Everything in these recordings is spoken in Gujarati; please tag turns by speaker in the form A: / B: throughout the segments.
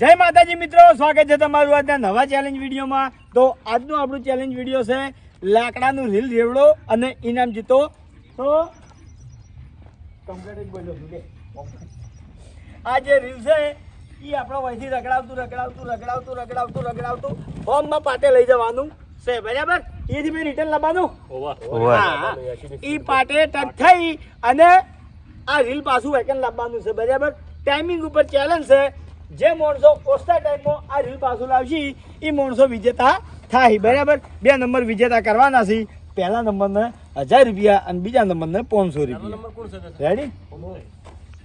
A: જય માતાજી મિત્રો સ્વાગત છે તમારું આજના નવા ચેલેન્જ વિડીયોમાં. તો આજનું આપણું ચેલેન્જ વીડિયો છે લાકડાનું રીલ રેવડો અને ઇનામ જીતો. તો. આ જે રીલ છે એ આપણો વહીથી રગડાવતું રગડાવતું રગડાવતું રગડાવતું રગડાવતું ફોર્મમાં પાટે લઈ જવાનું છે બરાબર? એથી મેં રિટર્ન લાવવાનું. એ પાટે ટચ થઈ અને આ રીલ પાછું વેકન લાવવાનું છે બરાબર? ટાઈમિંગ ઉપર ચેલેન્જ છે. જે માણસો ઓછા ટાઈમમાં આ રીલ પાછું લાવશે એ માણસો વિજેતા થાય. બરાબર? બે નંબર વિજેતા કરવાના છે. પહેલા નંબરને હજાર રૂપિયા અને બીજા નંબરને પાંચસો રૂપિયા. રેડી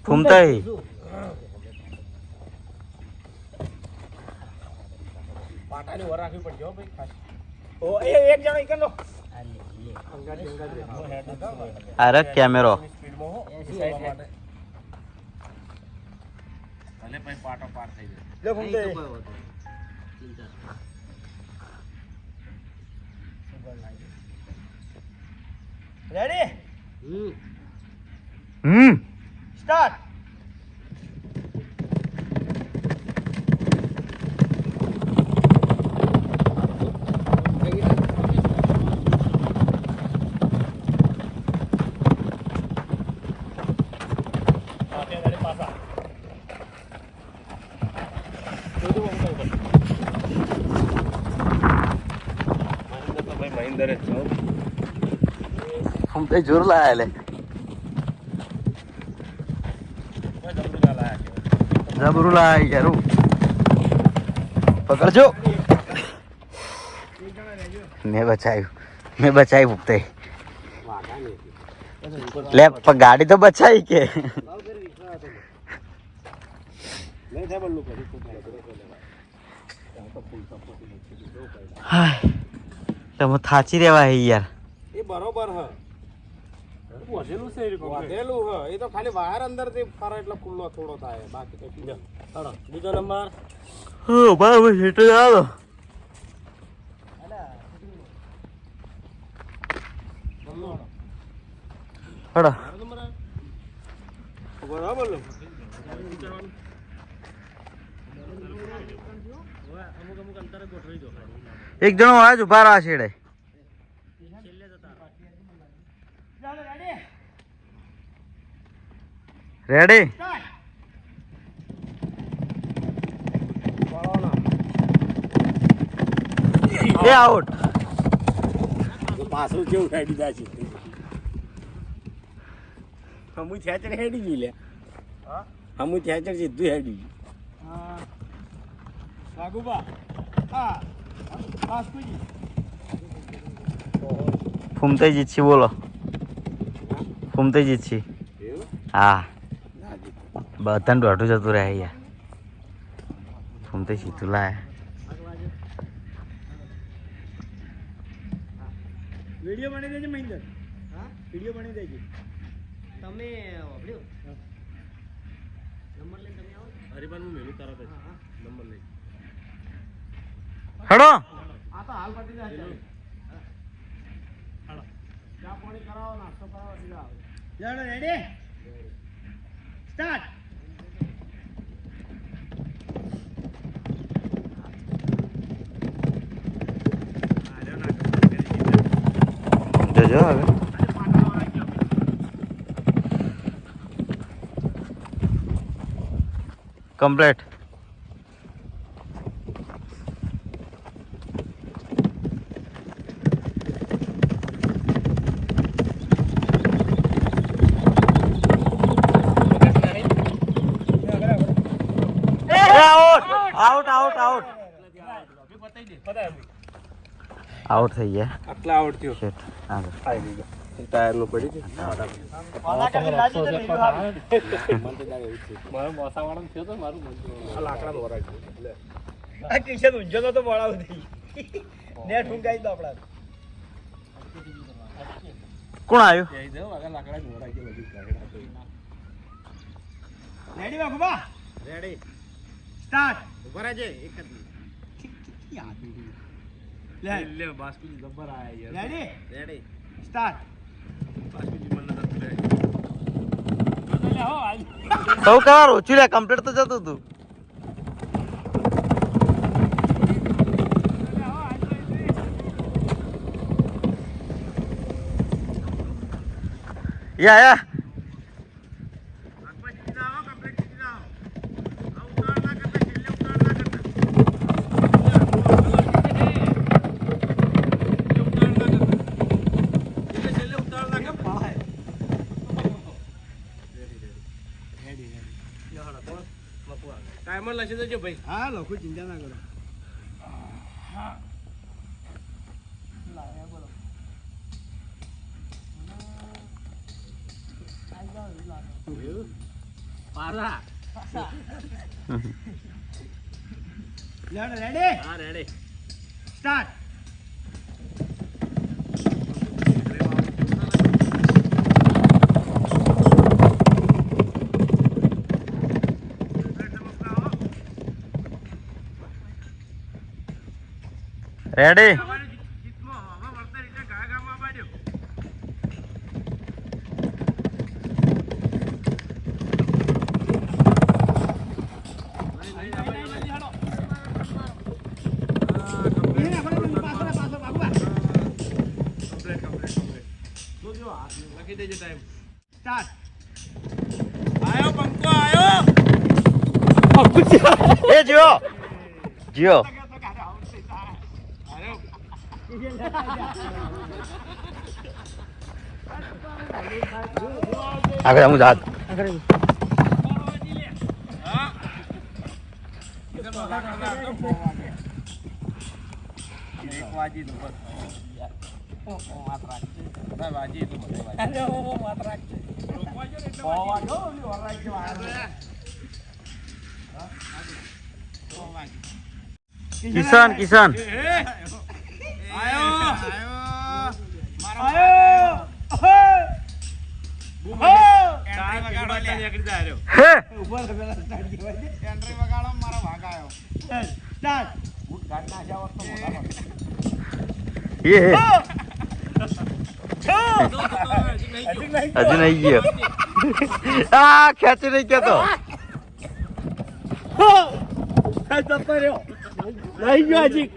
B: ફૂમતાઈ.
A: અરે એ એક પછી પાટો પાર
B: થઈ જાય.
A: લે. રેડી
B: હમ.
A: સ્ટાર્ટ
B: ફૂમતાઈ જોર લાયા લે. જબરું લાયા યારું પકડજો. મેં બચાવ્યું મેં બચાવી ભૂખતે. લે ગાડી તો બચાવી કે? તમે થાચી રેવા યાર.
C: એ બરોબર હ. વધેલું હ. એ તો ખાલી વાયર અંદરથી ફરે એટલે ખુલ્લો થોડો થાય. બાકી તો બીજો બીજો નંબર.
B: હો બરાબર હેઠો હડો
C: બરાબર
B: એક જણો આજ ઊભા રહ્યા છેડે. રેડી એ આઉટ
C: પાછું કેવું હેડી જાય છે? હમું થેચર હેડી ગઈ લે. હમું થેચર સીધું હેડી ગયું.
A: રાઘુબા હા. વાસ્તુજી
B: ફૂમતાઈ જીતશી બોલો. ફૂમતાઈ
C: જીતશી.
B: હા. બધાને દોઢું જતું રહે યાર ફૂમતાઈ સીધું લાયા.
A: વીડિયો બની દેજે મહિન્દર. હા? વીડિયો બની દેજે.
D: તમે વાપર્યો? નંબર લઈને તમે આવો.
C: હરિભાઈ હું મેલું તરત જ નંબર લઈ.
B: હડો.
C: આ તો હાલ પતી જાય છે. ચા પાણી કરાવો નાસ્તો કરાવો સીધા આવે.
A: રેડી સ્ટાર્ટ
B: જોજો હવે complete out out out out થઈ ગયા.
C: આટલા આવડ થયો.
B: શેઠ આગળ
C: ટાયરનું પડી
A: આ કિશન ઊંઝો તો મોળાવ થઈ ને આપણા.
B: કોણ આવ્યું?
A: રેડી બાબા
C: રેડી
A: સ્ટાર્ટ
C: ઉભરાજે એક જ
A: લે
C: લે. બાસ્કુજી ગબ્બર આયા યાર.
A: Ready
C: ready.
A: સ્ટાર્ટ
C: બાસ્કુજી મને નથી લે.
B: સૌ કાર ઓછી કમ્પ્લીટ તો જતો તું. યા યા.
C: ટાઈમર લખી દેજો ભાઈ.
A: હા લખું ચિંતા ના કરો.
C: પારા
A: રેડી?
C: હા રેડી.
A: સ્ટાર્ટ.
B: રેડી
C: લખી દેજો ટાઈમ
A: સ્ટાર્ટ
C: આયો પંકો આયો
B: એ જીઓ.
C: આયો
B: આગળ હું જાત
C: હા એટલે બધા કરતા હતા ફો હજી નહીં ગયો.
A: હજી નહીં
B: હજુ નહીં ગયો આ ખેંચી નહીં ગયો
A: તો આ જતો ગયો હજી.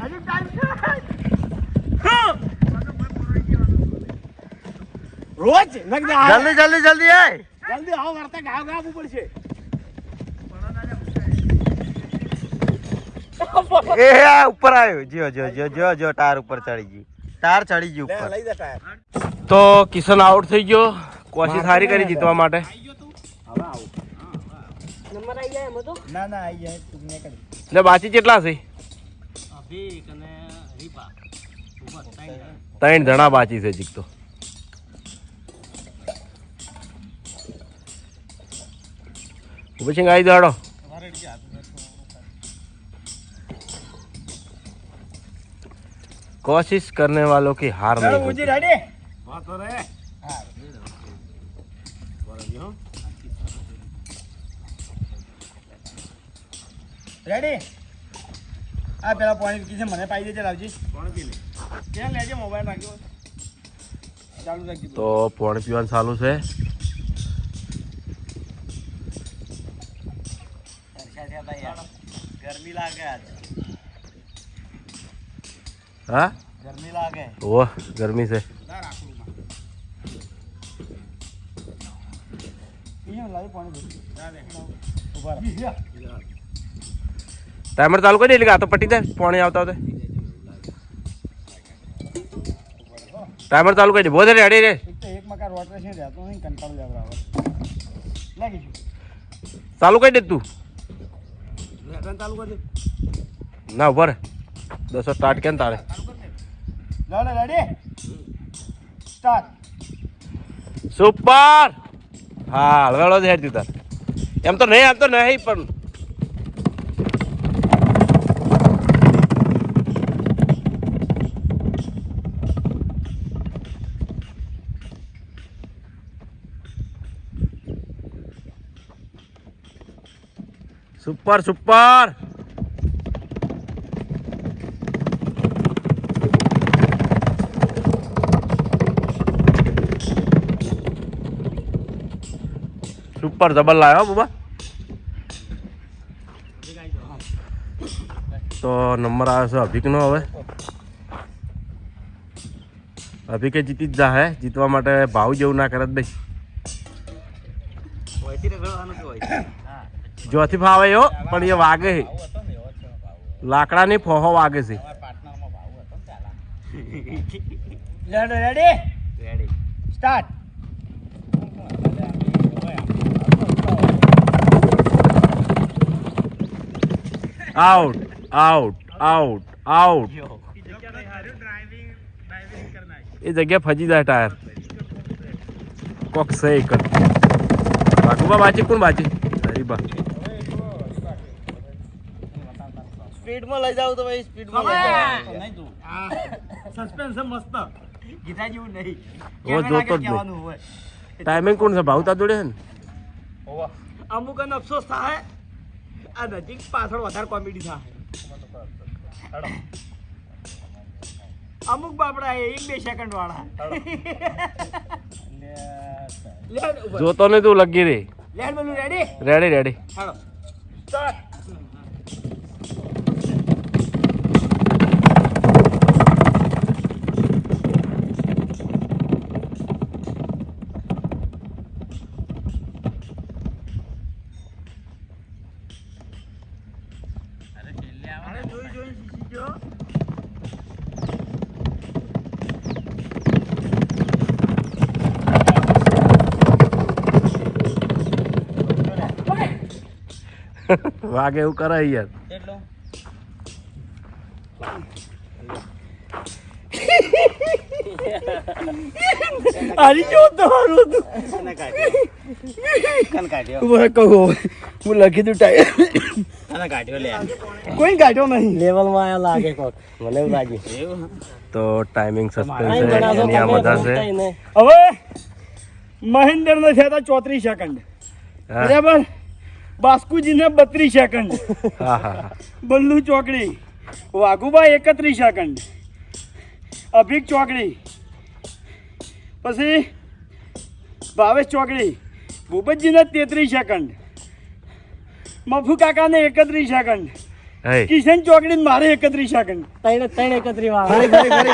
A: હજી time છે. હો! રોજ
B: જલ્દી જલ્દી જલ્દી આય.
A: જલ્દી આવો વર્તા ગાવ ગાવું પડશે
B: એ આ ઉપર આવ્યો. જો જો જો જો જો ટાર ઉપર ચડી ગયું. ટાર ચડી ગયું ઉપર.
A: લઈ જા ટાયર
C: તો કિશન આઉટ થઈ ગયો. કોશિશ સારી કરી જીતવા માટે.
A: હવે આવું.
D: નંબર આવી જાય એમ
A: ના ના આઈ જાય તું ને કરી
C: એટલે બાકી કેટલા છે?
D: અભિક અને રીપા. ત્રણ
C: ત્રણ જણા બાકી છે જીત તો પછી આવી દાડો कोशिश करने वालों की हार नहीं
A: ઊંચી
C: होती
A: રેડી
C: વાતો રે
A: રેડી આ પેલા પાણી કીધે મને પાઈ દેજે લાવજી ક્યાં લેજે મોબાઈલ રાખ્યો ચાલુ રાખજો
C: તો પાણી પીવાનું ચાલુ છે
A: ગરમી લાગે
C: હા?
A: ગરમી લાગે.
C: ઓહ ગરમી છે. ટાઈમર ચાલુ કરી દે એટલે આ તો પટી જાય પાણી આવતા આવતા. ટાઈમર ચાલુ કરી દે બોધે રે.
A: અડી રે એક મકા રોટ રહેતો નહીં કંટાળો જ આવે. લાગી છું
C: ચાલુ કરી દે તું. ના ઉપર દસો સ્ટાર્ટ કેમ તારે? સુપર હા હળવેળો જ હેડ તાર. એમ તો નહીં એમ તો નહીં પણ સુપર સુપર. સુપર જબર લાવ્યો બાબા. તો નંબર આવે છે અભિકનો હવે. અભિકે જીતી જ જા હે, જીતવા માટે ભાવ જેવું ના કરત ભાઈ જોથી ફાવે યો પણ એ વાગે છે લાકડાની ફોહો વાગે છે.
A: Ready start
C: out out out out એ જગ્યા ફજી જાય ટાયર. કોક સહી કર. બાકુબા બાજી કોણ બાજી હરી બા
B: સ્પીડમાં લઈ જાવ તો ભાઈ સ્પીડમાં લઈ જાવ
A: સસ્પેન્શન મસ્ત. ગીતા જેવું નહીં.
C: ઓ, જોતો જ હોય. ટાઈમિંગ કોણ છે? ભાવતા જોડે છે ને?
A: અમુક અને અફસોસ થાય. આ નજીક પાછળ વધારે કોમેડી થાય. અમુક બાપડા એ એક બે સેકન્ડ વાળા.
C: જોતો ને તું લગી રે
A: લેડ બોલું રેડી
C: રેડી રેડી
A: હાલો. સ્ટાર્ટ જોઈ જોઈ શીખી ગયો
C: વાગે એવું કરાય યાર.
A: હારી જો તો હારું હતું? ઊભો રહે, કહું હું લખી દઉં ટાઈમ કોઈ કાઢ્યો નહીં.
D: લેવલમાં આયા લાગે કોક. મને એવું લાગ્યું
C: તો ટાઈમિંગ સસ્પેન્સ છે એની આ મજા છે
A: હવે મહેન્દ્ર ને થયા ચોત્રીસ સેકન્ડ બરાબર? બાસ્કુજીને બત્રીસ સેકન્ડ. બલ્લુ ચોકડી. વાઘુભાઈ એકત્રીસ સેકન્ડ. અભિક ચોકડી. પછી ભાવેશ ચોકડી. ભૂપતજીને તેત્રીસ સેકન્ડ. મફુ કાકાને એકત્રીસ સેકન્ડ. કિશન ચોકડી મારે એકત્રીસ સેકન્ડ.
D: ત્રણ ત્રણ એકત્રી વાળા.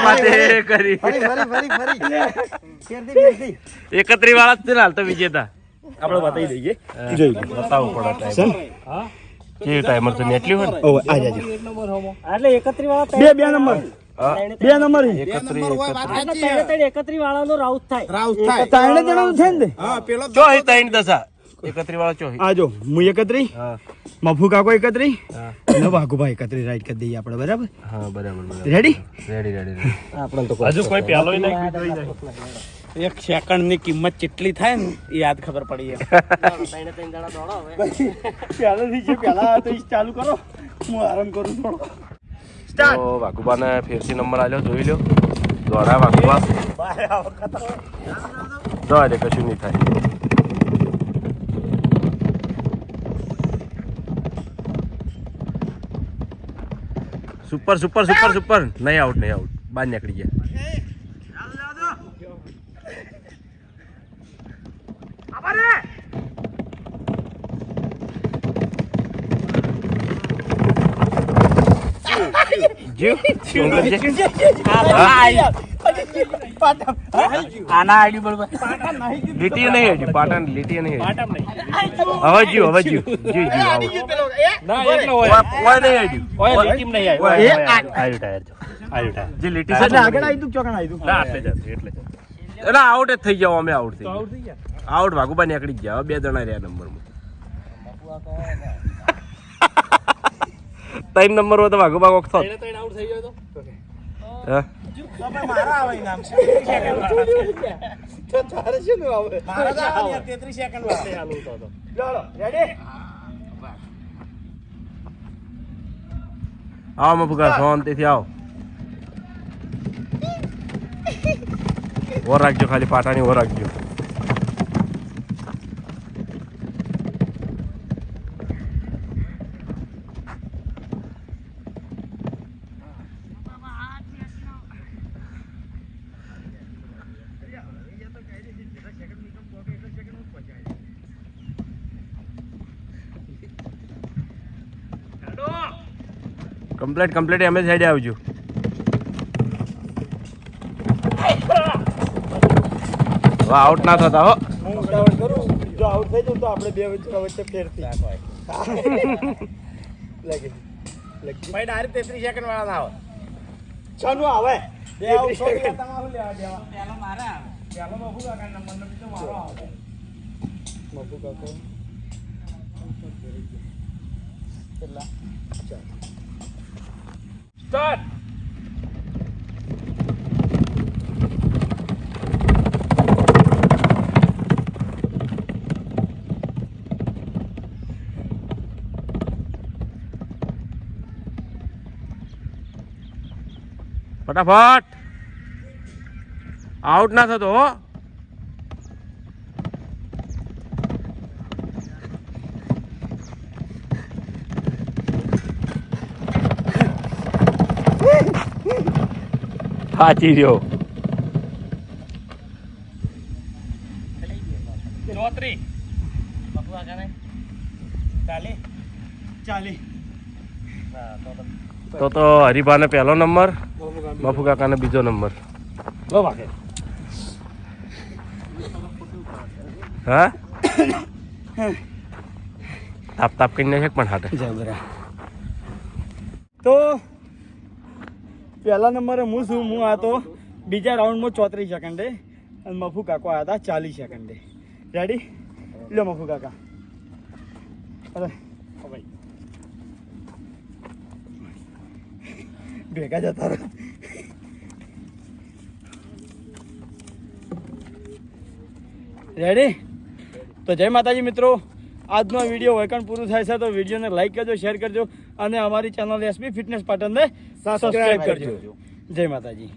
C: માથે કરી.
B: ફરી ફરી ફરી ફરી.
C: એકત્રી વાળા જ છે તો વિજેતા.
A: આપણે બતાવી દઈએ.
C: બતાવવું પડે ટાઈમ જે ટાઈમર તો નેટલી હોય ને?
A: ઓવે આ જાજો
D: એટલે એકત્રી વાળા
A: બે બે નંબર બે નંબર
C: 31
D: 31 વાળાનો રાઉત થાય. રાઉત થાય.
A: ત્રણે જણાનું છે ને?
C: ચોહી ત્રણ દશા. એકત્રી વાળા ચોહી
A: આ જો હું એકત્રી
C: હા.
A: મફુ કાકો એકત્રી
C: હા.
A: અને વાઘુભાઈ એકત્રી રાઈટ કરી દઈએ આપણે બરાબર?
C: હા બરાબર બરાબર.
A: રેડી
C: રેડી રેડી
D: આપણે તો
C: હજુ કોઈ પેલો નહીં
E: એક સેકન્ડની કિંમત કેટલી થાય ને એ યાદ ખબર પડી જાય
D: ત્રણે ત્રણ જણા દોડો હવે
A: પહેલાથી જે પહેલા તો ચાલુ કરો. હું આરામ કરું થોડો. સ્ટાર્ટ
C: તો વાઘુબાને ફેરથી નંબર આલ્યો જોઈ લ્યો. દોડા વાઘુબા. જો દે કશું નહીં થાય. સુપર સુપર સુપર સુપર નહીં આઉટ નહીં આઉટ બહાર નીકળી ગયા.
E: આના આઈડી બરોબર
C: લીટી નહીં હેડ્યું પાટણ લીટી નહીં હવે જીવ હવે જીવ જીવ જીવ આવું.
E: ના એટલો
C: ઓય ઓય નહીં હેડ્યું
E: ઓય લીટીમ નહીં આવી.
C: ઓય,
A: એ
C: ઓય,
A: આ-
C: આયુ ટાયર જો. આયુ ટાયર. જે લીટી છે
A: આગળ આવી તું ચોકણ આવી તું
C: ના આટલે જ એટલે. એટલે આઉટ જ થઈ જાવ અમે આઉટ થઈ ગયા. આઉટ નીકળી ગયા. હવે બે જણા રહ્યા નંબરમાં. ત્રણ નંબર હોય તો વાઘો કોક થોત
E: ત્રણ આઉટ થઈ ગયો તો.
C: હા?
A: રેડી
C: આવો મફુકા શાંતિથી આવો. ઓર રાખજો ખાલી પાટાની ઓર રાખજો. કમ્પ્લીટ કમ્પ્લેટ એમ જ હેડે આવજો. વાહ આઉટ ના થતા હો.
A: હું ઉતાવળ કરું? જો આઉટ થઈ જાઉં તો આપણે બે વચ્ચે વચ્ચે ફેરથી. લાગી
E: ભાઈ ડાયરેક્ટ તેત્રીસ સેકન્ડ વાળા ના આવે.
A: છનું આવે
E: બે થઈ ગયા.
A: તમારું લેવા દેવા
E: પેલો મારા
A: પહેલો મફુ કાકા નંબરનો બીજો મારો આવે. મફુ કાકો. કેટલા? ચાર.
C: સ્ટાર્ટ ફટાફટ. આઉટ ના થતો હો. સાચી રહ્યો.
E: ચાલી.
A: ચાલી.
C: તો તો હરિભાને પહેલો નંબર મફુ કાકાને બીજો નંબર.
E: લો બાકે
C: હા? તાપ તાપ કરીને છે પણ હાટે?
A: તો પહેલા નંબરે હું છું, હું આ તો બીજા રાઉન્ડમાં ચોત્રીસ સેકન્ડે અને મફુ કાકો આવ્યા હતા ચાલીસ સેકન્ડે રેડી લો મફુ કાકા. અરે. ભાઈ ભેગા જતા રહો. રેડી તો જય માતાજી મિત્રો. આજનો વીડિયો વૈકણ પૂરું થાય છે તો વિડીયોને લાઈક કરજો શેર કરજો. અને અમારી ચેનલ એસબી ફિટનેસ પાટણને સબસ્ક્રાઈબ કરજો. જય માતાજી.